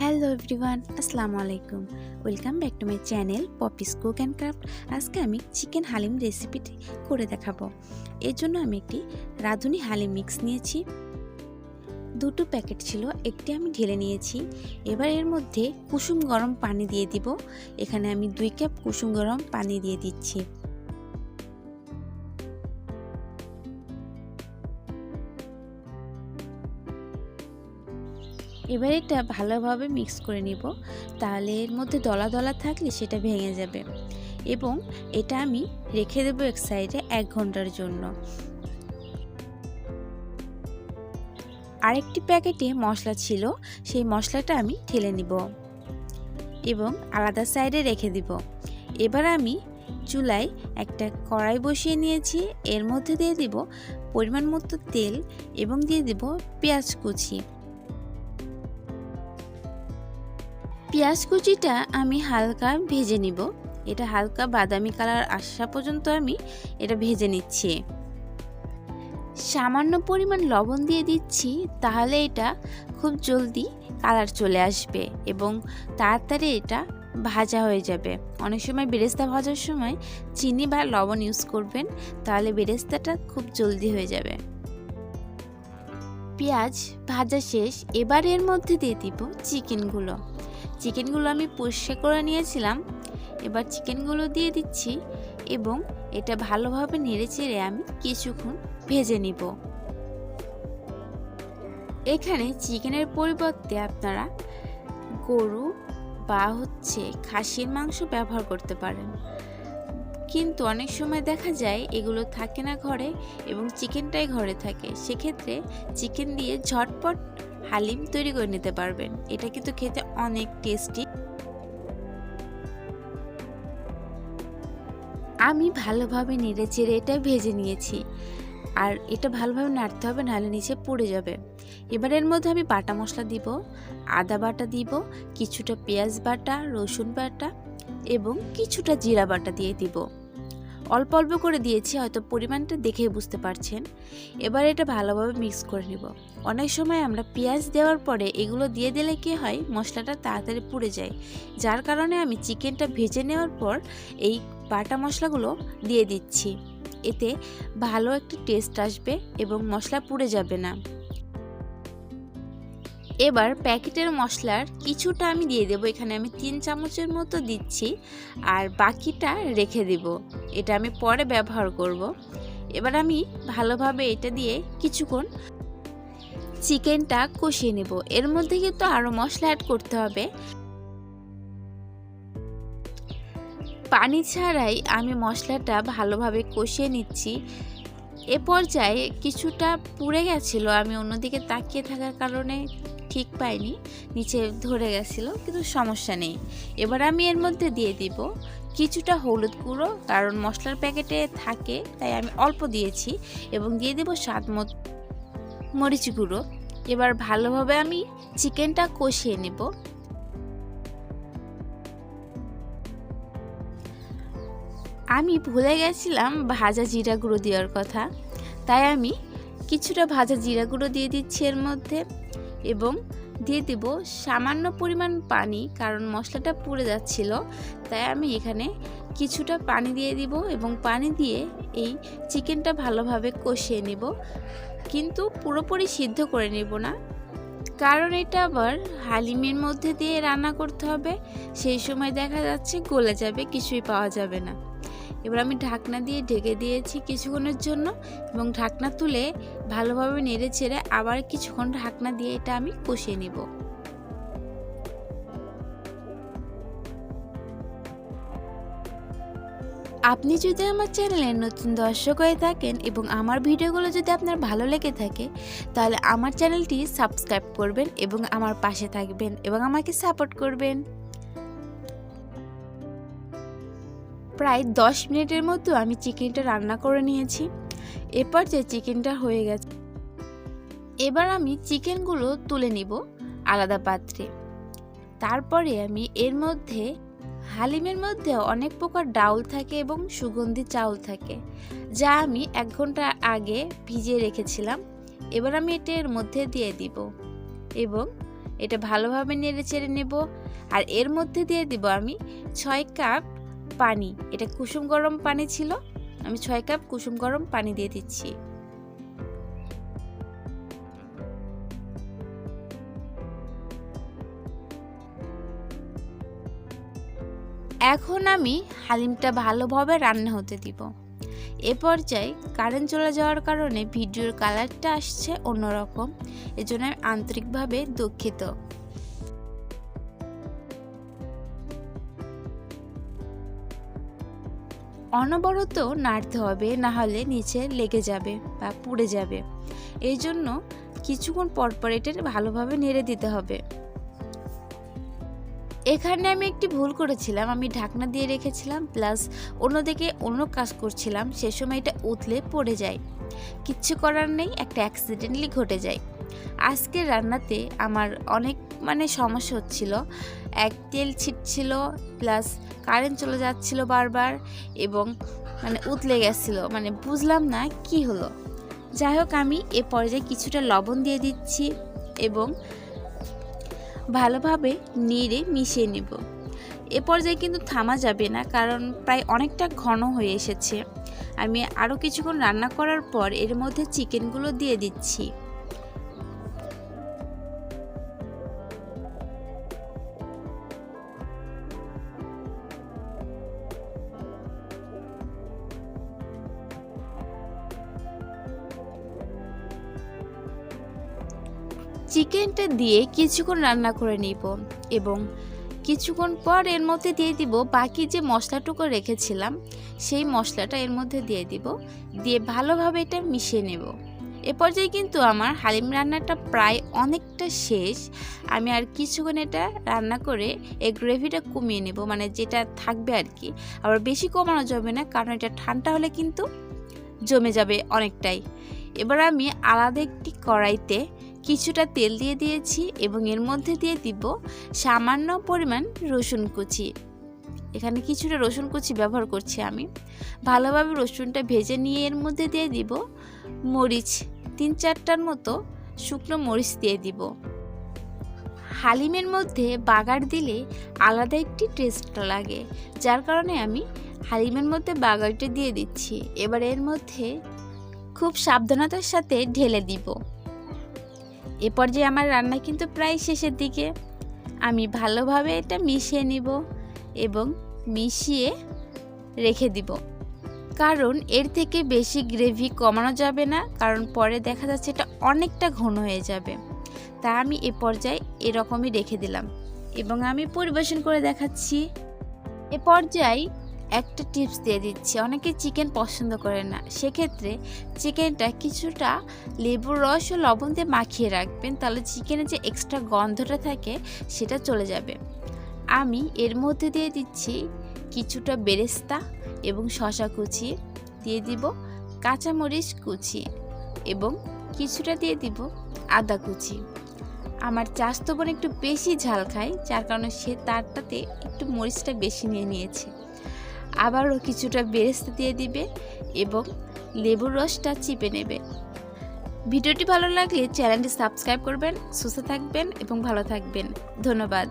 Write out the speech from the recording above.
Hello everyone আসসালামু আলাইকুম। Welcome back to my channel Poppy's cook and craft আজকে আমি চিকেন হালিম রেসিপিটি করে দেখাবো। এর জন্য আমি একটি রাঁধুনি হালিম মিক্স নিয়েছি। দুটো প্যাকেট ছিল, একটি আমি ঢেলে নিয়েছি। এবার এর মধ্যে কুসুম গরম পানি দিয়ে দিব। এখানে আমি দুই কাপ কুসুম গরম পানি দিয়ে দিচ্ছি। এবার এটা ভালোভাবে মিক্স করে নিব। তাহলে এর মধ্যে দলা দলা থাকলে সেটা ভেঙে যাবে। এবং এটা আমি রেখে দেবো এক সাইডে এক ঘণ্টার জন্য। আরেকটি প্যাকেটে মশলা ছিল, সেই মশলাটা আমি ঠেলে নিব। এবং আলাদা সাইডে রেখে দিব। এবার আমি চুলায় একটা কড়াই বসিয়ে নিয়েছি। এর মধ্যে দিয়ে দিব পরিমাণ মতো তেল এবং দিয়ে দিব পেঁয়াজ কুচি। পেঁয়াজ কুচিটা আমি হালকা ভেজে নিব। এটা হালকা বাদামি কালার আসা পর্যন্ত আমি এটা ভেজে নিচ্ছি। সামান্য পরিমাণ লবণ দিয়ে দিচ্ছি, তাহলে এটা খুব জলদি কালার চলে আসবে এবং তাড়াতাড়ি এটা ভাজা হয়ে যাবে। অনেক সময় বেরেস্তা ভাজার সময় চিনি বা লবণ ইউজ করবেন, তাহলে বেরেস্তাটা খুব জলদি হয়ে যাবে। পেঁয়াজ ভাজা শেষ, এবার এর মধ্যে দিয়ে দিব চিকেনগুলো। চিকেনগুলো আমি পরিষ্কার করে নিয়েছিলাম। এবার চিকেনগুলো দিয়ে দিচ্ছি এবং এটা ভালোভাবে নেড়ে চেড়ে আমি কিছুক্ষণ ভেজে নিব। এখানে চিকেনের পরিবর্তে আপনারা গরু বা হচ্ছে খাসির মাংস ব্যবহার করতে পারেন। কিন্তু অনেক সময় দেখা যায় এগুলো থাকে না ঘরে এবং চিকেনটাই ঘরে থাকে। সেক্ষেত্রে চিকেন দিয়ে ঝটপট হালিম তৈরি করে নিতে পারবেন। এটা কিন্তু খেতে অনেক টেস্টি আমি ভালোভাবে নেড়ে চেড়ে এটা ভেজে নিয়েছি। আর এটা ভালোভাবে নাড়তে হবে, নাহলে নিচে পড়ে যাবে। এবার এর মধ্যে আমি বাটা মশলা দিব, আদা বাটা দিব, কিছুটা পেঁয়াজ বাটা, রসুন বাটা এবং কিছুটা জিরা বাটা দিয়ে দিব। অল্প অল্প করে দিয়েছি, হয়তো পরিমাণটা দেখেই বুঝতে পারছেন। এবার এটা ভালোভাবে মিক্স করে নিব। অনেক সময় আমরা পেঁয়াজ দেওয়ার পরে এগুলো দিয়ে দিলে কি হয়, মশলাটা তাড়াতাড়ি পুড়ে যায়। যার কারণে আমি চিকেনটা ভেজে নেওয়ার পর এই বাটা মশলাগুলো দিয়ে দিচ্ছি। এতে ভালো একটা টেস্ট আসবে এবং মশলা পুড়ে যাবে না। এবার প্যাকেটের মশলার কিছুটা আমি দিয়ে দেবো। এখানে আমি তিন চামচের মতো দিচ্ছি আর বাকিটা রেখে দেব। এটা আমি পরে ব্যবহার করব। এবার আমি ভালোভাবে এটা দিয়ে কিছুক্ষণ চিকেনটা কষিয়ে নেব। এর মধ্যে কিন্তু আরও মশলা অ্যাড করতে হবে। পানি ছাড়াই আমি মশলাটা ভালোভাবে কষিয়ে নিচ্ছি। এ পর্যায়ে কিছুটা পুড়ে গেছিল, আমি অন্যদিকে তাকিয়ে থাকার কারণে ঠিক পাইনি, নিচে ধরে গেছিল, কিন্তু সমস্যা নেই। এবার আমি এর মধ্যে দিয়ে দিব কিছুটা হলুদ গুঁড়ো, কারণ মশলার প্যাকেটে থাকে, তাই আমি অল্প দিয়েছি, এবং দিয়ে দেব স্বাদ মরিচ গুঁড়ো। এবার ভালোভাবে আমি চিকেনটা কষিয়ে নেব। আমি ভুলে গেছিলাম ভাজা জিরা গুঁড়ো দেওয়ার কথা। তাই আমি কিছুটা ভাজা জিরা গুঁড়ো দিয়ে দিচ্ছি এর মধ্যে। এবং দিয়ে দেব সামান্য পরিমাণ পানি, কারণ মশলাটা পুড়ে যাচ্ছিল। তাই আমি এখানে কিছুটা পানি দিয়ে দিব এবং পানি দিয়ে এই চিকেনটা ভালোভাবে কষিয়ে নেব। কিন্তু পুরোপুরি সিদ্ধ করে নেব না, কারণ এটা আবার হালিমের মধ্যে দিয়ে রান্না করতে হবে। সেই সময় দেখা যাচ্ছে গলে যাবে, কিছুই পাওয়া যাবে না। এবার আমি ঢাকনা দিয়ে ঢেকে দিয়েছি কিছুক্ষণের জন্য এবং ঢাকনা তুলে ভালোভাবে নেড়ে ছেড়ে আবার কিছুক্ষণ ঢাকনা দিয়ে এটা আমি কষিয়ে নেব। আপনি যদি আমার চ্যানেলে নতুন দর্শক হয়ে থাকেন এবং আমার ভিডিওগুলো যদি আপনার ভালো লেগে থাকে, তাহলে আমার চ্যানেলটি সাবস্ক্রাইব করবেন এবং আমার পাশে থাকবেন এবং আমাকে সাপোর্ট করবেন। প্রায় দশ মিনিটের মতো আমি চিকেনটা রান্না করে নিয়েছি। এরপর যে চিকেনটা হয়ে গেছে, এবার আমি চিকেনগুলো তুলে নিব আলাদা পাত্রে। তারপরে আমি এর মধ্যে, হালিমের মধ্যে অনেক প্রকার ডাউল থাকে এবং সুগন্ধি চাউল থাকে, যা আমি এক ঘণ্টা আগে ভিজিয়ে রেখেছিলাম। এবার আমি এটা এর মধ্যে দিয়ে দিব এবং এটা ভালোভাবে নেড়ে চেড়ে নেব। আর এর মধ্যে দিয়ে দিব আমি ছয় কাপ পানি। এটা কুসুম গরম পানি ছিল। আমি ছয় কাপ কুসুম গরম পানি দিয়ে দিচ্ছি। এখন আমি হালিমটা ভালোভাবে রান্না হতে দিব। এ পর্যায়ে কারেন্ট চলে যাওয়ার কারণে ভিডিওর কালারটা আসছে অন্যরকম। এজন্য আমি আন্তরিকভাবে দুঃখিত। অনবরত নাড়তে হবে, না হলে নিচে লেগে যাবে বা পুড়ে যাবে। এই জন্য কিছুক্ষণ পরপর এটা ভালোভাবে নেড়ে দিতে হবে। এখানে আমি একটি ভুল করেছিলাম, আমি ঢাকনা দিয়ে রেখেছিলাম, প্লাস অন্যদিকে অন্য কাজ করছিলাম, সে সময় এটা উতলে পড়ে যায়। কিচ্ছু করার নেই, একটা অ্যাক্সিডেন্টলি ঘটে যায়। আজকের রান্নাতে আমার অনেক মানে সমস্যা হচ্ছিল। এক তেল ছিটছিল, প্লাস কারেন্ট চলে যাচ্ছিল বারবার এবং মানে উতলে গেছিল। মানে বুঝলাম না কি হলো। যাই হোক, আমি এ পর্যায়ে কিছুটা লবণ দিয়ে দিচ্ছি এবং ভালোভাবে নেড়ে মিশিয়ে নেব। এ পর্যায়ে কিন্তু থামা যাবে না, কারণ প্রায় অনেকটা ঘন হয়ে এসেছে। আমি আরও কিছুক্ষণ রান্না করার পর এর মধ্যে চিকেনগুলো দিয়ে দিচ্ছি। চিকেনটা দিয়ে কিছুক্ষণ রান্না করে নিব এবং কিছুক্ষণ পর এর মধ্যে দিয়ে দিব বাকি যে মশলাটুকু রেখেছিলাম, সেই মশলাটা এর মধ্যে দিয়ে দিব, দিয়ে ভালোভাবে এটা মিশিয়ে নেব। এ পর্যায়ে কিন্তু আমার হালিম রান্নাটা প্রায় অনেকটা শেষ। আমি আর কিছুক্ষণ এটা রান্না করে এই গ্রেভিটা কমিয়ে নেব মানে যেটা থাকবে আর কি। আবার বেশি কমানো যাবে না, কারণ এটা ঠান্ডা হলে কিন্তু জমে যাবে অনেকটাই। এবার আমি আলাদা একটি কড়াইতে কিছুটা তেল দিয়ে দিয়েছি এবং এর মধ্যে দিয়ে দিব সামান্য পরিমাণ রসুন কুচি। এখানে কিছুটা রসুন কুচি ব্যবহার করছি আমি। ভালোভাবে রসুনটা ভেজে নিয়ে এর মধ্যে দিয়ে দিব মরিচ। তিন চারটার মতো শুকনো মরিচ দিয়ে দিব। হালিমের মধ্যে বাগার দিলে আলাদা একটি টেস্ট লাগে, যার কারণে আমি হালিমের মধ্যে বাগারটা দিয়ে দিচ্ছি। এবার এর মধ্যে খুব সাবধানতার সাথে ঢেলে দিব। এ পর্যায়ে আমার রান্না কিন্তু প্রায় শেষের দিকে। আমি ভালোভাবে এটা মিশিয়ে নিব এবং মিশিয়ে রেখে দিব। কারণ এর থেকে বেশি গ্রেভি কমানো যাবে না, কারণ পরে দেখা যাচ্ছে এটা অনেকটা ঘন হয়ে যাবে। তা আমি এ পর্যায়ে এরকমই রেখে দিলাম এবং আমি পরিবেশন করে দেখাচ্ছি। এ পর্যায়ে একটা টিপস দিয়ে দিচ্ছি, অনেকে চিকেন পছন্দ করে না। সেক্ষেত্রে চিকেনটা কিছুটা লেবুর রস ও লবণ দিয়ে মাখিয়ে রাখবেন, তাহলে চিকেনের যে এক্সট্রা গন্ধটা থাকে সেটা চলে যাবে। আমি এর মধ্যে দিয়ে দিচ্ছি কিছুটা বেরেস্তা এবং শশা কুচি, দিয়ে দিব কাঁচামরিচ কুচি এবং কিছুটা দিয়ে দিব আদা কুচি। আমার চাস্তো বোন একটু বেশি ঝাল খায়, যার কারণে সে তারটাতে একটু মরিচটা বেশি নিয়ে নিয়েছে। আবারও কিছুটা বেরেস্তে দিয়ে দিবে এবং লেবুর রসটা চিপে নেবে। ভিডিওটি ভালো লাগলে চ্যানেলটি সাবস্ক্রাইব করবেন, সুস্থ থাকবেন এবং ভালো থাকবেন। ধন্যবাদ।